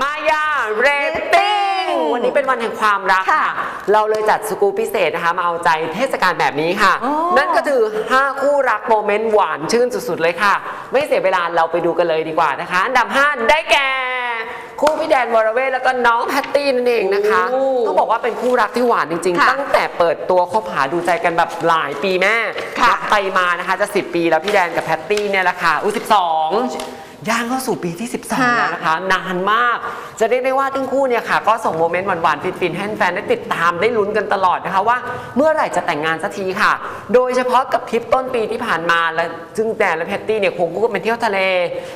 มายาเรตติ้งวันนี้เป็นวันแห่งความรักค่ะค่ะเราเลยจัดสกูปพิเศษนะคะ มาเอาใจเทศกาลแบบนี้ค่ะอ๋อนั่นก็คือ 5 คู่รักโมเมนต์หวานชื่นสุดๆเลยค่ะ ไม่เสียเวลาเราไปดูกันเลยดีกว่านะคะ อันดับ 5 ได้แก่คู่พี่แดนวรเวทแล้วก็น้องแพตตี้นั่นเองนะคะโอ้ต้องบอกว่าเป็นคู่รักที่หวานจริงค่ะๆตั้งแต่เปิดตัวคบหาดูใจกันแบบหลายปีแม่ค่ะนับไปมานะคะจะ 10 ปีแล้วพี่แดนกับแพตตี้เนี่ยแหละค่ะอุ้ย12 ย่างเข้าสู่ปีที่ 12 แล้วนะคะ นานมาก จะเรียกได้ว่าทั้งคู่เนี่ยค่ะ ก็ส่งโมเมนต์หวานๆ ฟินๆ ให้แฟนๆได้ติดตามได้ลุ้นกันตลอดนะคะว่า เมื่อไหร่จะแต่งงานสักทีค่ะ โดยเฉพาะกับทริปต้นปีที่ผ่านมาและซึ่งแดนและแพตตี้เนี่ยคงคู่กันไปเที่ยวทะเล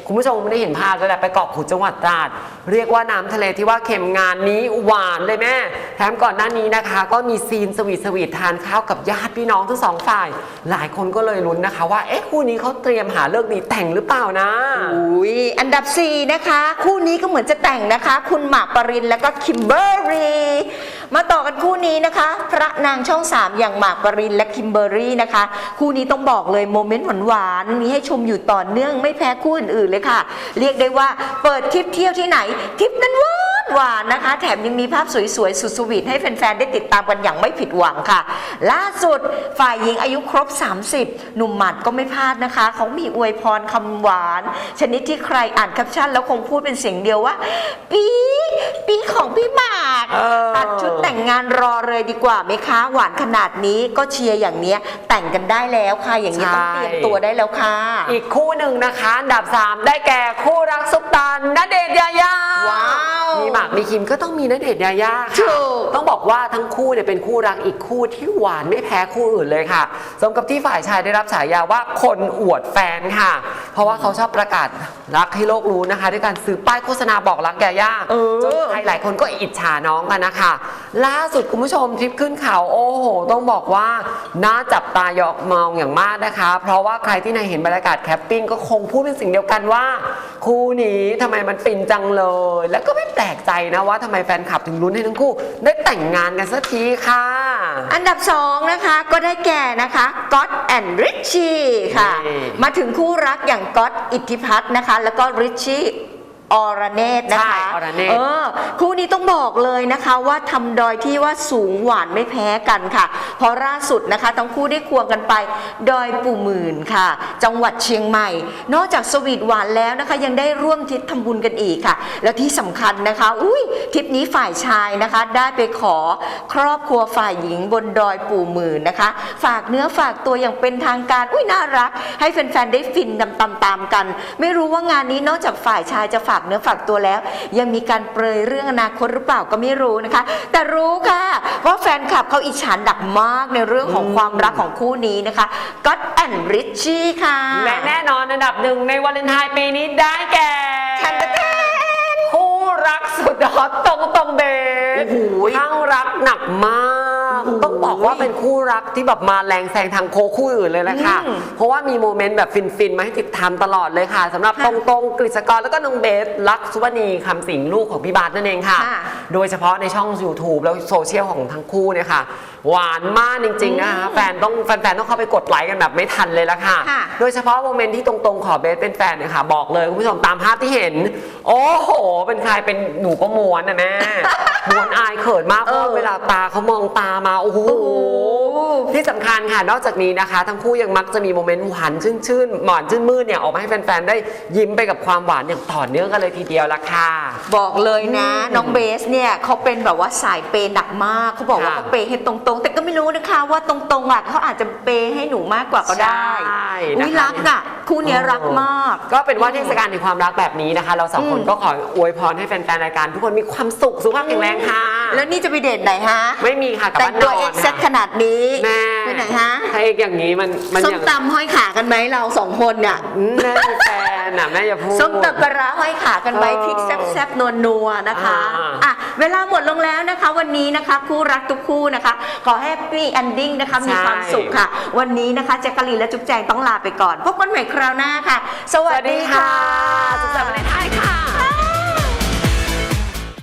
คุณผู้ชมไม่ได้เห็นภาพแล้วแหละไปเกาะขุดจังหวัดตราดเรียกว่าน้ำทะเลที่ว่าเค็มงานนี้หวานเลยแม่แถมก่อนหน้านี้นะคะ ก็มีซีนสวีทสวีททานข้าวกับญาติพี่น้องทั้งสองฝ่าย หลายคนก็เลยลุ้นนะคะ ว่าเอ๊ะคู่นี้เขาเตรียมหาเลิกดีแต่งหรือเปล่านะอุ้ยอันดับ 4 นะคะ คู่นี้ก็เหมือนจะแต่งนะคะ คุณหมากปรินแล้วก็คิมเบอร์รี่มาต่อกันคู่นี้นะคะ พระนางช่อง 3 อย่างหมากปรินและคิมเบอร์รี่นะคะ คู่นี้ต้องบอกเลยโมเมนต์หวานๆมีให้ชมอยู่ต่อเนื่องไม่แพ้คู่อื่นๆเลยค่ะ เรียกได้ว่าเปิดทริปเที่ยวที่ไหนทริปนั้นว่าน หวานนะคะ แถมยังมีภาพสวยๆ สุดสวีทให้แฟนๆ ได้ติดตามกันอย่างไม่ผิดหวังค่ะ ล่าสุดฝ่ายหญิงอายุครบ 30 หนุ่มหมัดก็ไม่พลาดนะคะ เขามีอวยพรคำหวาน ชนิดที่ใครอ่านแคปชั่นแล้วคงพูดเป็นเสียงเดียวว่า ปีปีของพี่หมากเออตัดชุดแต่งงานรอเลยดีกว่าไหมคะ หวานขนาดนี้ก็เชียร์อย่างเนี้ยแต่งกันได้แล้วค่ะ อย่างนี้ต้องเตรียมตัวได้แล้วค่ะ อีกคู่หนึ่งนะคะ อันดับ 3 ได้แก่คู่รักซุปตาณเดชน์ยายาว้าว มีหมากมีคิมก็ต้องมีณเดชน์ยายาถูค่ะกต้องบอกว่าทั้งคู่เนี่ยเป็นคู่รักอีกคู่ที่หวานไม่แพ้คู่อื่นเลยค่ะสมกับที่ฝ่ายชายได้รับฉายาว่าคนอวดแฟนค่ะเพ ราะว่าเขาชอบประกาศรักให้โลกรู้นะคะ ด้วยการซื้อป้ายโฆษณาบอกรักยายาเออ จนใครหลายคนก็อิจฉาน้องกันนะคะ ล่าสุดคุณผู้ชมทริปขึ้นเขาโอ้โห ต้องบอกว่าน่าจับตายอกมองอย่างมากนะคะ เพราะว่าใครที่ในเห็นบรรยากาศแคปปิ้งก็คงพูดเป็นสิ่งเดียวกันว่า คู่นี้ทำไมมันฟินจังเลย แล้วก็ไม่แปลกใจนะว่าทำไมแฟนคลับถึงลุ้นให้ทั้งคู่ ได้แต่งงานกันสักทีค่ะ อันดับ2นะคะก็ได้แก่นะคะก๊อตแอนด์ริชชี่ค่ะ นี่ มาถึงคู่รักอย่างก๊อตอิทธิพัฒน์นะคะ แล้วก็ริชชี่อรเนตนะคะใช่อรเนต เออ คู่ นี้ต้องบอกเลยนะคะว่าทำดอยที่ว่าสูงหวานไม่แพ้กันค่ะ เพราะล่าสุดนะคะทั้งคู่ได้ควงกันไป ดอยปู่หมื่นค่ะ จังหวัดเชียงใหม่ นอกจากสวีทหวานแล้วนะคะ ยังได้ร่วมทริปทำบุญกันอีกค่ะ แล้วที่สำคัญนะคะ อุ้ยทริปนี้ฝ่ายชายนะคะ ได้ไปขอครอบครัวฝ่ายหญิงบนดอยปู่หมื่นนะคะ ฝากเนื้อฝากตัวอย่างเป็นทางการอุ้ยน่ารัก ให้แฟนๆได้ฟินตามๆกัน ไม่รู้ว่างานนี้นอกจากฝ่ายชายจะฝากเนื้อฝากตัวแล้ว ยังมีการเปรยเรื่องอนาคตหรือเปล่าก็ไม่รู้นะคะ แต่รู้ค่ะว่าแฟนคลับเขาอิจฉาดักมากในเรื่องของความรักของคู่นี้นะคะก็ตแอนริชชี่ค่ะ และแน่นอนอันดับหนึ่งในวาเลนไทน์ปีนี้ได้แก่แทนแทนคู่รักสุดฮอตตรงตรงเบสโอ้โหข้างรักหนักมาก ว่าเป็นคู่รักที่แบบมาแรงแซงทางโคคู่อื่นเลยแหละค่ะอืมเพราะว่ามีโมเมนต์แบบฟินๆ มาให้ติดตามตลอดเลยค่ะสำหรับค่ะตรงตรงๆกฤษกรแล้วก็น้องเบสรักสุวรรณีคำสิงห์ลูกของพี่บาสนั่นเองค่ะค่ะ โดยเฉพาะในช่อง YouTube แล้วโซเชียลของทั้งคู่เนี่ยค่ะหวานมากจริงๆนะคะแฟนต้องแฟนๆต้องเข้าไปกดไลค์กันแบบไม่ทันเลยละค่ะ ค่ะ โดยเฉพาะโมเมนต์ที่ตรงๆ ขอเบสเป็นแฟนเนี่ยค่ะ บอกเลยคุณผู้ชมตามภาพที่เห็น โอ้โห เป็นใครเป็นหนูก็ม้วนนะแม่ ม้วนอายเขินมากเพราะว่าเออเวลาตาเขามองตามา โอ้โหโอ้โห ที่สำคัญค่ะ นอกจากนี้นะคะ ทั้งคู่ยังมักจะมีโมเมนต์หวานชื่นๆหวานชื่นมืดเนี่ยออกมาให้แฟนๆได้ยิ้มไปกับความหวานอย่างต่อเนื่องกันเลยทีเดียวละค่ะ บอกเลยนะ น้องเบสเนี่ยเขาเป็นแบบว่าสายเปย์หนักมากเขาบอกว่าค่ะ เขาเปย์ให้ตรงๆ แต่ก็ไม่รู้นะคะว่าตรงๆอะเขาอาจจะเปย์ให้หนูมากกว่าก็ได้ใช่อุ้ยนะคะ รักอะคู่เนี้ยรักมาก ก็เป็นว่าเทศกาลแห่งความรักแบบนี้นะคะ เราสองคนอืมก็ขออวยพรให้แฟนๆรายการ ทุกคนมีความสุขสุขภาพแข็งแรงค่ะ แล้วนี่จะไปเดทไหนฮะ ไม่มีค่ะกลับแต่บ้างนนตัวอเอ็นกซ์เซ็ตขค่ะนาดนี้แม่ไปไหนฮะถ้าเอกอย่างนี้มันมันส้อมย่างตำห้อยขากันไหมเราสองคนเนี่ยอืมแม่มีแฟนน่ะแม่อย่าพูด ส้มตำปลาร้าห้อยขากันไหมเออพริกแซ่บๆนัวๆนะคะอ่า อะเวลาหมดลงแล้วนะคะ วันนี้นะคะ คู่รักทุกคู่นะคะ ขอแฮปปี้ e อนดิ้งนะคะมีความสุขค่ะ วันนี้นะคะแจ็คกะลีนและจุ๊บแจงต้องลาไปก่อน พบกันใหม่คราวหน้าค่ะสสวัวัสสดีดีค่ะค่ะ สุขสันต์วันเลนไทน์ค่ะ